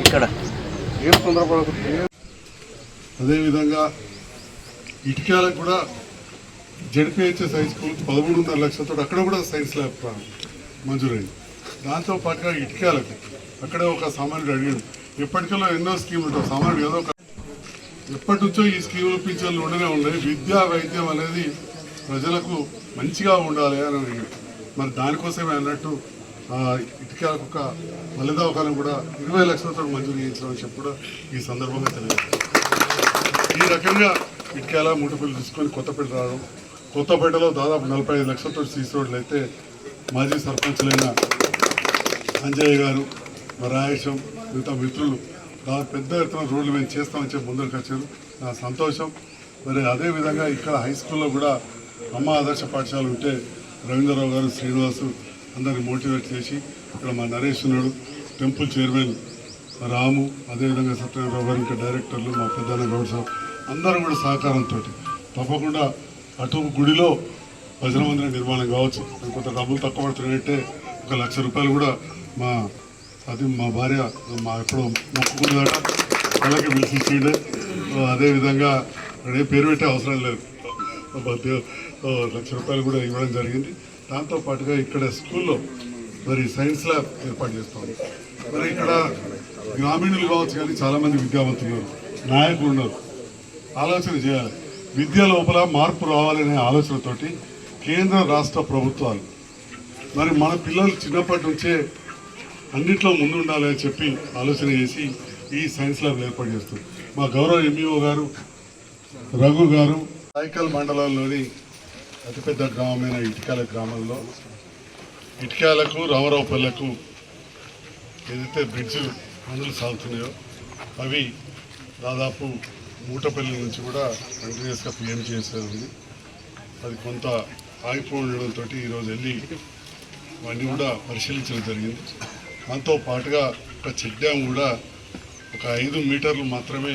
ఇక్కడ పడ్డా అదేవిధంగా ఇటుకాలకు కూడా జడ్పిహెచ్ఎస్ హై స్కూల్ పదమూడున్నర లక్షలతో అక్కడ కూడా సైన్స్ ల్యాబ్ మంజూరైంది. దాంతో పాటుగా ఇటుకాలకు అక్కడే ఒక సామాన్యుడు అడిగాడు ఎప్పటికో ఎన్నో స్కీములు ఉంటాయి సామాన్యుడు ఏదో ఒక ఎప్పటి నుంచో ఈ స్కీములు పింఛన్లు ఉండనే ఉన్నాయి విద్యా వైద్యం అనేది ప్రజలకు మంచిగా ఉండాలి అని అడిగాడు. మరి దానికోసమే అన్నట్టు ఆ, ఇటుకలకు ఒక మలిదవకాలం కూడా ఇరవై లక్షలతో మంజూరు చేయించడం చెప్పి కూడా ఈ సందర్భంగా తెలియదు ఈ రకంగా ఇటుకాల ముట్టుపల్లి తీసుకొని కొత్తపల్లి రావడం కొత్తపేటలో దాదాపు నలభై ఐదు లక్షలతో సీసీ రోడ్లు అయితే మాజీ సర్పంచులైన అంజయ్య గారు రాయేశం మిగతా మిత్రులు దాదాపు పెద్ద ఎత్తున రోడ్లు మేము చేస్తామని చెప్పి ముందరికి వచ్చారు. నా సంతోషం. మరి అదేవిధంగా ఇక్కడ హై స్కూల్లో కూడా అమ్మ ఆదర్శ పాఠశాల ఉంటే రవీంద్రరావు గారు శ్రీనివాసు అందరిని మోటివేట్ చేసి ఇక్కడ మా నరేష్ ఉన్నాడు టెంపుల్ చైర్మన్ రాము అదేవిధంగా సత్యనారాయణ గారు ఇంకా డైరెక్టర్లు మా పెద్దన్న గౌడ్ సాబ్ అందరూ కూడా సహకారంతో తప్పకుండా అటు గుడిలో భజన మందిరం నిర్మాణం కావచ్చు. కొంత డబ్బులు తక్కువ పడుతున్నట్టే ఒక లక్ష రూపాయలు కూడా మా అది మా భార్య మా ఎప్పుడో మొక్కుకున్నదట. వాళ్ళకి పిలిచిండే ఇచ్చిండే. అదేవిధంగా అదే ఏ పేరు పెట్టే అవసరం లేదు. లక్ష రూపాయలు కూడా ఇవ్వడం జరిగింది. దాంతో పాటుగా ఇక్కడ స్కూల్లో మరి సైన్స్ ల్యాబ్ ఏర్పాటు చేస్తాం. మరి ఇక్కడ గ్రామీణులు కావచ్చు కానీ చాలామంది విద్యావంతులు ఉన్నారు. నాయకులు ఉన్నారు. ఆలోచన చేయాలి. విద్య లోపల మార్పు రావాలనే ఆలోచనతోటి కేంద్ర రాష్ట్ర ప్రభుత్వాలు మరి మన పిల్లలు చిన్నప్పటి నుంచే అన్నిట్లో ముందుండాలి అని చెప్పి ఆలోచన చేసి ఈ సైన్స్ ల్యాబ్ ఏర్పాటు చేస్తుంది. మా గౌరవ ఎంఈఓ గారు రఘు గారు సాయికల్ మండలంలోని అతిపెద్ద గ్రామమైన ఇటుకాల గ్రామంలో ఇటుకాలకు రామరావుపల్లెకు ఏదైతే బ్రిడ్జ్ పనులు సాగుతున్నాయో అవి దాదాపు మూటపల్లి నుంచి కూడా కంటిన్యూస్గా పిఎం చేసేది. ఉంది అది కొంత ఆగిపోవడంతో ఈరోజు వెళ్ళి అవన్నీ కూడా పరిశీలించడం జరిగింది. దాంతో పాటుగా ఒక చెక్ డ్యామ్ కూడా ఒక ఐదు మీటర్లు మాత్రమే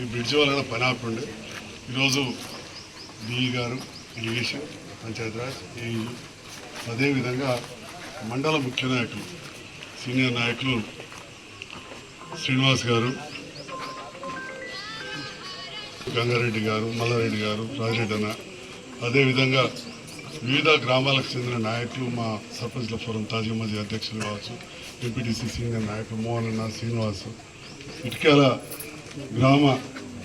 ఈ బ్రిడ్జ్ వల్ల పని ఆపండి. ఈరోజు డిఈ గారు ఇరిగేషన్ పంచాయతీరాజ్ ఏఈ అదేవిధంగా మండల ముఖ్య నాయకులు సీనియర్ నాయకులు శ్రీనివాస్ గారు గంగారెడ్డి గారు మల్లారెడ్డి గారు రాజిరెడ్డి అన్న. అదేవిధంగా వివిధ గ్రామాలకు చెందిన నాయకులు మా సర్పంచ్ల ఫోరం తాజీ మాజీ అధ్యక్షులు కావచ్చు ఎంపీటీసీ సీనియర్ నాయకులు మోహన్ అన్న శ్రీనివాస్. ఇటుకాల గ్రామ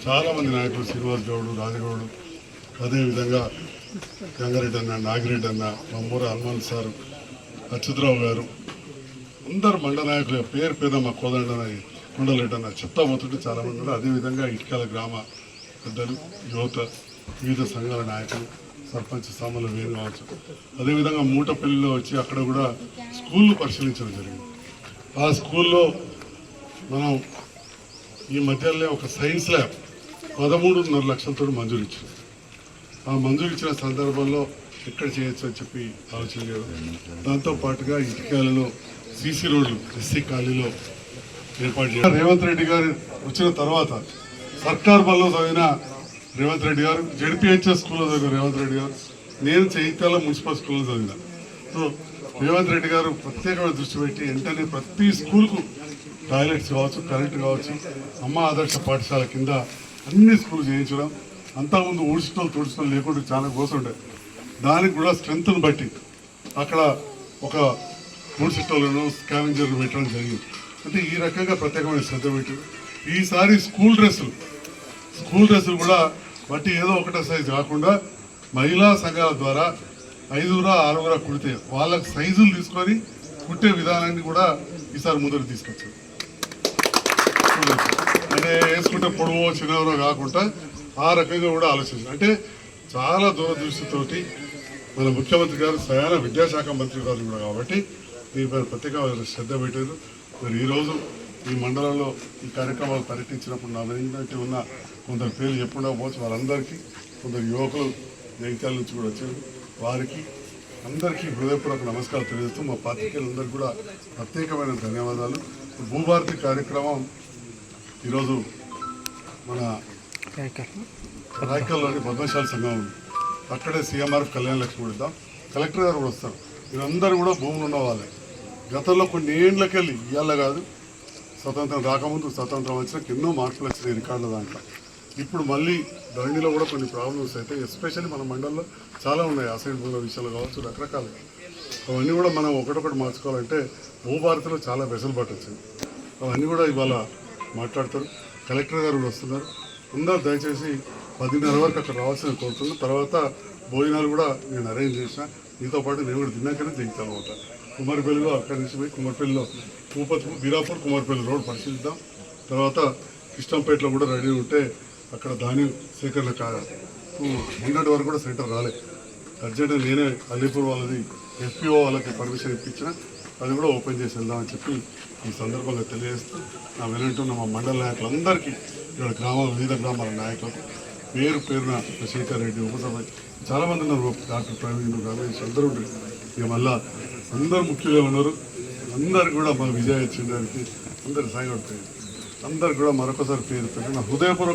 చాలామంది నాయకులు శ్రీనివాస్ గౌడు రాజగౌడు. అదేవిధంగా గంగారెడ్డి అన్న నాగిరెడ్డి అన్న మమ్మూర హనుమాన్ సారు అచ్యుతరావు గారు. అందరు మండ నాయకులు పేరు పేద మా కోదండ కొండలెడ్డి అన్న. చెప్తా మొత్తం చాలామంది ఉన్నారు. అదేవిధంగా ఇటుకాల గ్రామ పెద్దలు యువత వివిధ సంఘాల నాయకులు సర్పంచ్ సామాన్లు వేరు కావచ్చు అదేవిధంగా మూటపల్లిలో వచ్చి అక్కడ కూడా స్కూళ్ళు పరిశీలించడం జరిగింది. ఆ స్కూల్లో మనం ఈ మధ్యలో ఒక సైన్స్ ల్యాబ్ పదమూడున్నర లక్షలతో మంజూరు ఇచ్చింది ఆ మంజూరు ఇచ్చిన సందర్భంలో ఎక్కడ చేయొచ్చు అని చెప్పి ఆలోచన చేయడం. దాంతో పాటుగా ఇటుకాలలో సీసీ రోడ్లు ఎస్సీ కాలనీలో ఏర్పాటు చేయడం. రేవంత్ రెడ్డి గారు వచ్చిన తర్వాత సర్కార్ బల్లో చదివిన రేవంత్ రెడ్డి గారు జడ్పిహెచ్ఎస్ స్కూల్లో చదివిన రేవంత్ రెడ్డి గారు నేను చైత్యాల మున్సిపల్ స్కూల్లో చదివిన. సో రేవంత్ రెడ్డి గారు ప్రత్యేకమైన దృష్టి పెట్టి వెంటనే ప్రతి స్కూల్కు టాయిలెట్స్ కావచ్చు కరెంట్ కావచ్చు అమ్మ ఆదర్శ పాఠశాల కింద అన్ని స్కూల్ చేయించడం అంతకుముందు ఊడ్చడం తుడుచడం లేకుండా చాలా కోసుండే దానికి కూడా స్ట్రెంగ్త్ని బట్టి అక్కడ ఒక ఊడ్చటోళ్ళను స్కావెంజర్లు పెట్టడం జరిగింది. అంటే ఈ రకంగా ప్రత్యేకమైన శ్రద్ధ పెట్టి ఈసారి స్కూల్ డ్రెస్సులు. స్కూల్ డ్రెస్సులు కూడా బట్టి ఏదో ఒకటే సైజు కాకుండా మహిళా సంఘాల ద్వారా ఐదుగురా ఆరుగురా కుడితే వాళ్ళకి సైజులు తీసుకొని కుట్టే విధానాన్ని కూడా ఈసారి ముందుకు తీసుకొచ్చారు. అంటే వేసుకుంటే పొడవో చిన్నవరో కాకుండా ఆ రకంగా కూడా ఆలోచించారు. అంటే చాలా దూరదృష్టితోటి మన ముఖ్యమంత్రి గారు స్వయాన విద్యాశాఖ మంత్రి గారు కూడా కాబట్టి దీనిపై ప్రత్యేక శ్రద్ధ పెట్టారు. మరి ఈరోజు ఈ మండలంలో ఈ కార్యక్రమాలు పర్యటించినప్పుడు నా వెంటనే ఉన్న కొందరు పేర్లు చెప్పుకుండా పోవచ్చు. వారందరికీ కొందరు యువకులు జగిత్యాల నుంచి కూడా వచ్చారు. వారికి అందరికీ హృదయపూర్వక నమస్కారం తెలియజేస్తూ మా పాత్రికేయులందరికీ కూడా ప్రత్యేకమైన ధన్యవాదాలు. భూభారతి కార్యక్రమం ఈరోజు మన రాయకల్లోని పద్మశాల సంఘం ఉంది. అక్కడే సీఎంఆర్ఎఫ్ కళ్యాణ లక్ష్మి ఇద్దాం కలెక్టర్ గారు కూడా వస్తారు. వీరందరూ కూడా భూములు ఉన్న వాళ్ళే. గతంలో కొన్ని ఏళ్ళకెళ్ళి ఇవాళ కాదు స్వతంత్రం రాకముందు స్వతంత్రం వచ్చినాక ఎన్నో మార్పులు వచ్చినాయి రికార్డుల దాంట్లో. ఇప్పుడు మళ్ళీ ధరణిలో కూడా కొన్ని ప్రాబ్లమ్స్ అయితే ఎస్పెషల్లీ మన మండలంలో చాలా ఉన్నాయి అసైన్ భూముల విషయాలు కావచ్చు రకరకాలు. అవన్నీ కూడా మనం ఒకటొకటి మార్చుకోవాలంటే భూభారతిలో చాలా వెసులుబాటు వచ్చింది. అవన్నీ కూడా ఇవాళ మాట్లాడతారు. కలెక్టర్ గారు కూడా వస్తున్నారు. అందరూ దయచేసి పదిన్నర వరకు అక్కడ రావాల్సిన కోరుతున్నాను తర్వాత భోజనాలు కూడా నేను అరేంజ్ చేసిన. మీతో పాటు నేను కూడా తిన్నాకనే దిగుతాను అనమాట. కుమార్పల్లిలో అక్కడి నుంచి పోయి కుమార్పల్లిలో కూపతి బీరాపూర్ కుమార్పల్లి రోడ్ పరిశీలిద్దాం. తర్వాత కృష్ణంపేటలో కూడా రెడీ ఉంటే అక్కడ ధాన్యం సేకరణ మొన్నటి వరకు కూడా సెంటర్ రాలేదు అర్జెంట్ నేనే అలీపూర్ వాళ్ళది ఎఫ్పిఓ వాళ్ళకి పర్మిషన్ ఇప్పించిన అది కూడా ఓపెన్ చేసి వెళ్దామని చెప్పి ఈ సందర్భంగా తెలియజేస్తూ నా వెనంటున్న మా మండల నాయకులందరికీ ఇక్కడ గ్రామాల వివిధ గ్రామాల నాయకులకు పేరు పేరున శేఖర్ రెడ్డి ఉపసభ చాలామంది ఉన్నారు. డాక్టర్ ప్రవీణ్ రమేష్ అందరూ ఉంటారు ఇక మళ్ళా అందరు ముఖ్యంగా ఉన్నారు. అందరు కూడా మా విజయ చేయడానికి అందరు సాయపడతాయి అందరు కూడా మరొకసారి పేరు పెట్టిన హృదయపూర్వక